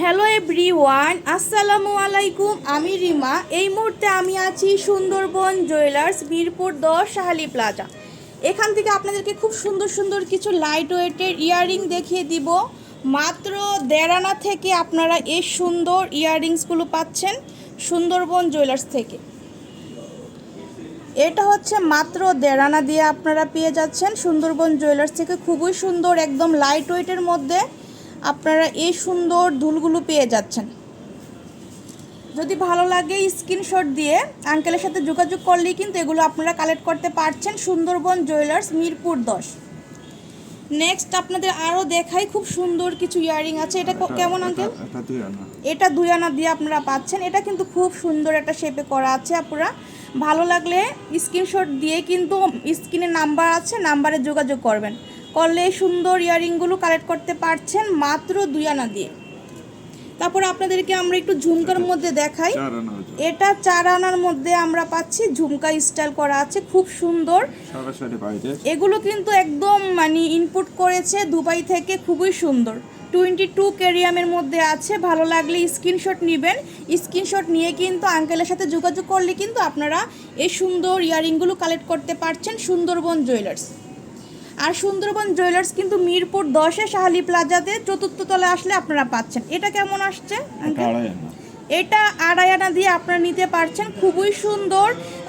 Hello every one আসসালামু আলাইকুম আমি রিমা। এই মুহূর্তে আমি আছি সুন্দরবন জুয়েলার্স মিরপুর দশ শাহালি প্লাজা। এখান থেকে আপনাদেরকে খুব সুন্দর সুন্দর কিছু লাইট ওয়েটের ইয়াররিং দেখিয়ে দিব। মাত্র দেড়ানা থেকে আপনারা এই সুন্দর ইয়াররিংসগুলো পাচ্ছেন সুন্দরবন জুয়েলার্স থেকে। এটা হচ্ছে মাত্র দেড়ানা দিয়ে আপনারা পেয়ে যাচ্ছেন সুন্দরবন জুয়েলার্স থেকে। খুবই সুন্দর, একদম লাইট ওয়েটের মধ্যে। আপনারা এই সুন্দর দুলগুলো পেয়ে যাচ্ছেন। যদি ভালো লাগে স্ক্রিনশট দিয়ে আঙ্কেলের সাথে যোগাযোগ করলেই কিন্তু এগুলো আপনারা কালেক্ট করতে পারছেন সুন্দরবন জুয়েলার্স মিরপুর দশ। নেক্সট আপনাদের আরও দেখাই খুব সুন্দর কিছু ইয়ারিং আছে। এটা কেমন আঙ্কেল? এটা দুই আনা এটা দুই আনা দিয়ে আপনারা পাচ্ছেন। এটা কিন্তু খুব সুন্দর একটা শেপে করা আছে আপনারা ভালো লাগলে স্ক্রিনশট দিয়ে কিন্তু স্ক্রিনে নাম্বার আছে নাম্বারে যোগাযোগ করবেন। করলে সুন্দর ইয়ারিংগুলো কালেক্ট করতে পারছেন মাত্র দুই আনা দিয়ে। তারপর আপনাদেরকে আমরা একটু ঝুমকার মধ্যে দেখাই। এটা চার আনার মধ্যে আমরা পাচ্ছি ঝুমকা স্টাইল করা আছে খুব সুন্দর। এগুলো কিন্তু একদম মানে ইনপুট করেছে দুবাই থেকে খুবই সুন্দর। টোয়েন্টি টু ক্যারিয়ামের মধ্যে আছে ভালো লাগলে স্ক্রিনশট নেবেন। স্ক্রিনশট নিয়ে কিন্তু আঙ্কেলের সাথে যোগাযোগ করলে কিন্তু আপনারা এই সুন্দর ইয়ারিংগুলো কালেক্ট করতে পারছেন সুন্দরবন জুয়েলার্স। আর সুন্দরবন জুয়েলার্স কিন্তু মিরপুর দশে শাহালি প্লাজাতে চতুর্থ তলায় আসলে আপনারা পাচ্ছেন। এটা কেমন আসছে এটা আঙ্কেল আড়াই আনা। এটা আড়াই দিয়ে আপনারা নিতে পারছেন। খুবই সুন্দর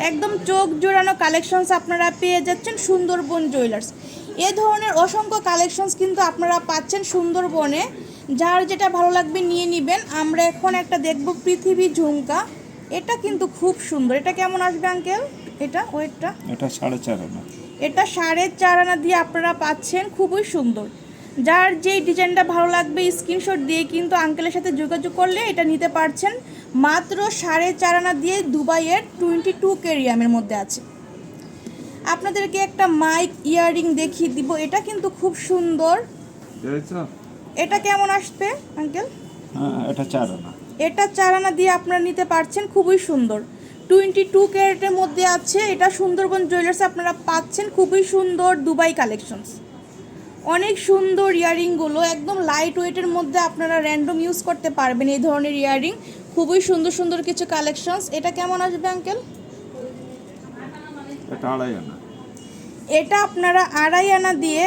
একদম চোখ জোড়ানো কালেকশনস আপনারা পেয়ে যাচ্ছেন সুন্দরবন জুয়েলার্স। এ ধরনের অসংখ্য কালেকশনস কিন্তু আপনারা পাচ্ছেন সুন্দরবনে। যার যেটা ভালো লাগবে নিয়ে নেবেন। আমরা এখন একটা দেখব পৃথিবী ঝুমকা। এটা কিন্তু খুব সুন্দর। এটা কেমন আসবে আঙ্কেল এটা? ওয়েটটা? এটা সাড়ে চার আনা। এটা সাড়ে চার আনা দিয়ে আপনারা পাচ্ছেন খুবই সুন্দর। যার যেই ডিজাইনটা ভালো লাগবে স্ক্রিনশট দিয়ে কিন্তু আঙ্কেলের সাথে যোগাযোগ করলে এটা নিতে পারছেন। মাত্র সাড়ে চার আনা দিয়ে দুবাইয়ের টোয়েন্টি টু কেরিয়ামের মধ্যে আছে। আপনাদেরকে একটা মাইক ইয়াররিং দেখিয়ে দিব। এটা কিন্তু খুব সুন্দর। এটা কেমন আসবে আঙ্কেল? হ্যাঁ এটা চার আনা। এটা চার আনা দিয়ে আপনারা নিতে পারছেন খুবই সুন্দর। টোয়েন্টি টু ক্যারেটের মধ্যে আছে। এটা সুন্দরবন জুয়েলার্স আপনারা পাচ্ছেন। খুবই সুন্দর দুবাই কালেকশনস। অনেক সুন্দর ইয়াররিংগুলো একদম লাইট ওয়েটের মধ্যে আপনারা র্যান্ডম ইউজ করতে পারবেন এই ধরনের ইয়াররিং খুবই সুন্দর সুন্দর কিছু কালেকশনস। এটা কেমন আসবে আঙ্কেল এটা এটা আপনারা আড়াই আনা দিয়ে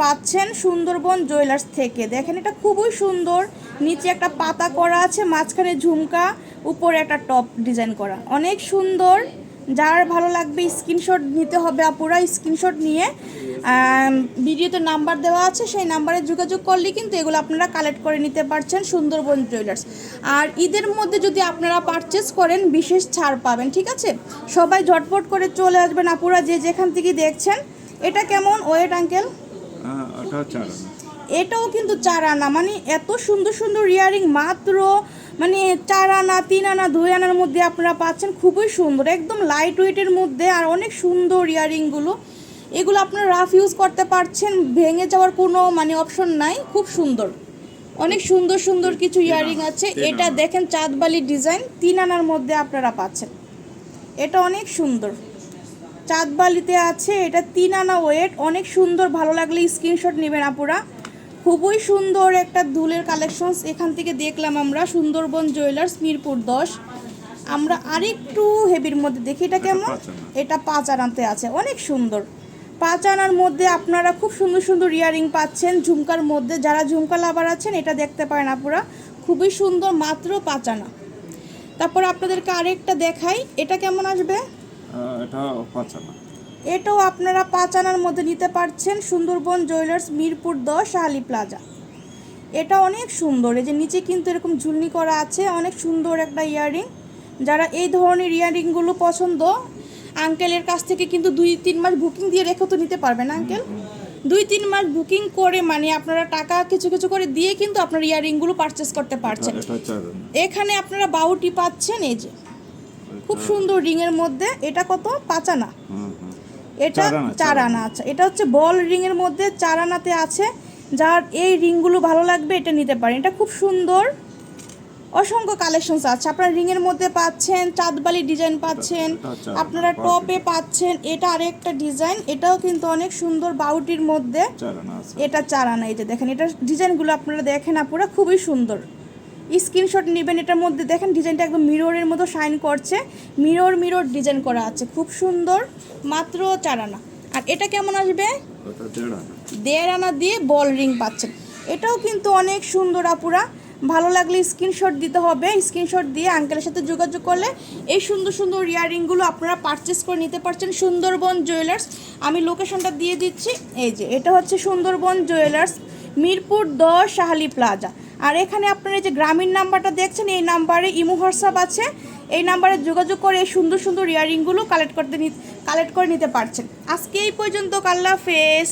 পাচ্ছেন সুন্দরবন জুয়েলার্স থেকে। দেখেন এটা খুবই সুন্দর। নিচে একটা পাতা করা আছে মাঝখানে ঝুমকা। উপরে একটা টপ ডিজাইন করা। অনেক সুন্দর। যার ভালো লাগবে স্ক্রিনশট নিতে হবে আপুরা স্ক্রিনশট নিয়ে। ভিডিওতে নাম্বার দেওয়া আছে সেই নাম্বারে যোগাযোগ করলে কিন্তু এগুলো আপনারা কালেক্ট করে নিতে পারছেন সুন্দরবন জুয়েলার্স আর ঈদের মধ্যে যদি আপনারা পারচেস করেন বিশেষ ছাড় পাবেন ঠিক আছে? সবাই ঝটপট করে চলে আসবেন আপুরা যে যেখান থেকে দেখছেন। এটা কেমন? ওয়েট আঙ্কেল হ্যাঁ আনা। এটাও কিন্তু চার আনা। মানে এত সুন্দর সুন্দর ইয়ারিং মাত্র মানে চার আনা তিন আনা দুই আনার মধ্যে আপনারা পাচ্ছেন। খুবই সুন্দর একদম লাইট ওয়েটের মধ্যে আর অনেক সুন্দর ইয়ারিংগুলো। এগুলো আপনারা রাফ ইউজ করতে পারছেন ভেঙে যাওয়ার কোনো মানে অপশন নাই খুব সুন্দর। অনেক সুন্দর সুন্দর কিছু ইয়ারিং আছে। এটা। দেখেন চাঁদবালির ডিজাইন তিন আনার মধ্যে আপনারা পাচ্ছেন। এটা অনেক সুন্দর। চাঁদবালিতে আছে এটা তিন আনা ওয়েট অনেক সুন্দর ভালো লাগলে স্ক্রিনশট নেবেন আপুরা। খুবই সুন্দর একটা দুলের কালেকশনস এখান থেকে দেখলাম আমরা সুন্দরবন জুয়েলার্স মিরপুর দশ। আমরা আরেকটু হেভির মধ্যে দেখি এটা কেমন? এটা পাঁচ আনাতে আছে অনেক সুন্দর। পাঁচ আনার মধ্যে আপনারা খুব সুন্দর সুন্দর ইয়ারিং পাচ্ছেন ঝুমকার মধ্যে। যারা ঝুমকা লাভার আছেন এটা দেখতে পারেন আপুরা। খুবই সুন্দর মাত্র পাঁচ আনা তারপর আপনাদেরকে আরেকটা দেখাই এটা কেমন আসবে? এটা পাঁচ আনা এটাও আপনারা পাঁচ আনার মধ্যে নিতে পারছেন সুন্দরবন জুয়েলার্স মিরপুর দশ শাহালি প্লাজা। এটা অনেক সুন্দর এই যে নিচে কিন্তু এরকম ঝুলনি করা আছে অনেক সুন্দর একটা ইয়াররিং যারা এই ধরনের ইয়াররিংগুলো পছন্দ আঙ্কেলের কাছ থেকে কিন্তু দুই তিন মাস বুকিং দিয়ে রেখে তো নিতে পারবেন আঙ্কেল। দুই তিন মাস বুকিং করে মানে আপনারা টাকা কিছু কিছু করে দিয়ে কিন্তু আপনার ইয়াররিংগুলো পারচেস করতে পারছেন। এখানে আপনারা বাউটি পাচ্ছেন এই যে। খুব সুন্দর রিংয়ের মধ্যে এটা কত? পাঁচ আনা। হুম হুম। এটা চার আনা, আছে। এটা হচ্ছে বল রিং এর মধ্যে চার আনাতে আছে। যার এই রিংগুলো ভালো লাগবে এটা নিতে পারেন। এটা খুব সুন্দর। অসংখ্য কালেকশনস আছে। আপনারা রিং এর মধ্যে পাচ্ছেন চাঁদবালি ডিজাইন পাচ্ছেন আপনারা টপে পাচ্ছেন এটা আরেকটা ডিজাইন এটাও কিন্তু অনেক সুন্দর বাউটির মধ্যে। এটা চার আনা এই যে দেখেন এটা ডিজাইনগুলো আপনারা দেখেন আপুরা খুবই সুন্দর। স্ক্রিনশট নেবেন এটার মধ্যে। দেখেন ডিজাইনটা একদম মিররের মতো শাইন করছে। মিরর মিরর ডিজাইন করা আছে। খুব সুন্দর মাত্র চার আনা। আর এটা কেমন আসবে? দেড় আনা। দিয়ে বল রিং পাচ্ছেন। এটাও কিন্তু অনেক সুন্দর আপুরা। ভালো লাগলে স্ক্রিনশট দিতে হবে। স্ক্রিনশট দিয়ে আঙ্কেলের সাথে যোগাযোগ করলে এই সুন্দর সুন্দর ইয়াররিংগুলো আপনারা পারচেস করে নিতে পারছেন সুন্দরবন জুয়েলার্স আমি লোকেশনটা দিয়ে দিচ্ছি। এই যে এটা হচ্ছে সুন্দরবন জুয়েলার্স মিরপুর দশ শাহালি প্লাজা আর এখানে আপনারা এই যে গ্রামীণ নাম্বারটা দেখছেন, এই নাম্বারে ইমো হোয়াটসঅ্যাপ আছে। এই নাম্বারে যোগাযোগ করে এই সুন্দর সুন্দর ইয়াররিংগুলো কালেক্ট করতে কালেক্ট করে নিতে পারছেন। আজকে এই পর্যন্ত কাল্লা ফেস